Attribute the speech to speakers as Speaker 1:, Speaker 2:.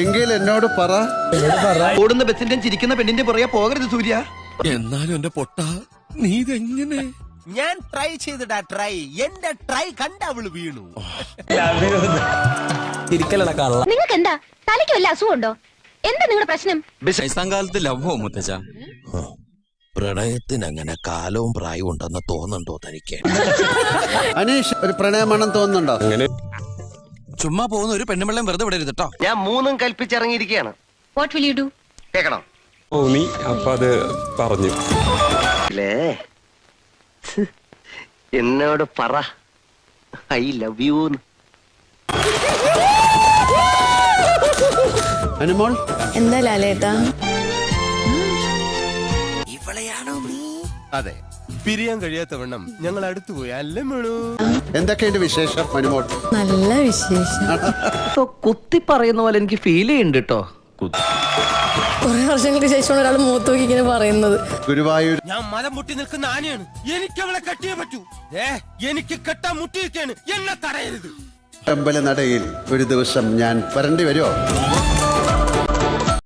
Speaker 1: എങ്കിൽ എന്നോട് പറ.
Speaker 2: ഓടുന്ന ബസിന്റെ ചിരിക്കുന്ന പെണ്ണിന്റെ പുറകെ പോകരുത് സൂര്യ.
Speaker 3: എന്നാലും എന്റെ പൊട്ട നീ ഇതെങ്ങനെ?
Speaker 4: ഞാൻ ട്രൈ ചെയ്തിടാ ട്രൈ എന്റെ ട്രൈ കണ്ട അവൾ വീണു.
Speaker 5: നിങ്ങൾക്ക് എന്താ തലയ്ക്ക് വല്ല അസുഖമുണ്ടോ? എന്താ നിങ്ങളുടെ പ്രശ്നം?
Speaker 6: കാലത്ത് ലവോ മുത്തച്ഛ.
Speaker 3: പ്രണയത്തിന് അങ്ങനെ കാലവും പ്രായവും ഉണ്ടെന്ന് തോന്നുന്നുണ്ടോ തനിക്ക്?
Speaker 1: അനീഷ് ഒരു പ്രണയമാണെന്ന് തോന്നുന്നുണ്ടോ?
Speaker 6: ചുമ്മാ പോകുന്ന ഒരു പെണ്ണുമെള്ളം വെറുതെ വിടരുത് കേട്ടോ
Speaker 2: ഞാൻ മൂന്നും കൽപ്പിച്ചിറങ്ങിയിരിക്കുകയാണ്
Speaker 5: വാട്ട് വിൽ യു ഡു
Speaker 2: കേക്കണം
Speaker 7: തോന്നി അപ്പൊ അത് പറഞ്ഞു.
Speaker 2: എന്നോട് പറ. I love you
Speaker 1: Anumol?
Speaker 8: എന്താ ലാലേട്ടാ?
Speaker 4: അതെ പിരിയാൻ കഴിയാത്തവണ്ണം ഞങ്ങൾ അടുത്തു പോയി അല്ലേ മേളൂ
Speaker 1: എന്തൊക്കെയുണ്ട് വിശേഷം? മനുമോൾ
Speaker 8: നല്ല വിശേഷം.
Speaker 2: കുത്തി പറയുന്ന പോലെ എനിക്ക് ഫീൽ ചെയ്യുന്നുണ്ട് കേട്ടോ
Speaker 8: കുറെ വർഷങ്ങൾക്ക് ശേഷമാണ് ഒരാൾ മൂത്ത് നോക്കി ഇങ്ങനെ പറയുന്നത്.
Speaker 1: ഗുരുവായൂർ
Speaker 4: ഞാൻ മലം മുട്ടി നിൽക്കുന്ന ആനയാണ്. എനിക്ക് അവളെ കെട്ടിയേ പറ്റൂ. ഏ എനിക്ക് കെട്ടാൻ മുട്ടിയിരിക്കാണ് എന്നെ തടയരുത്.
Speaker 1: അമ്പല നടയിൽ ഒരു ദിവസം ഞാൻ വരണ്ടി വരുമോ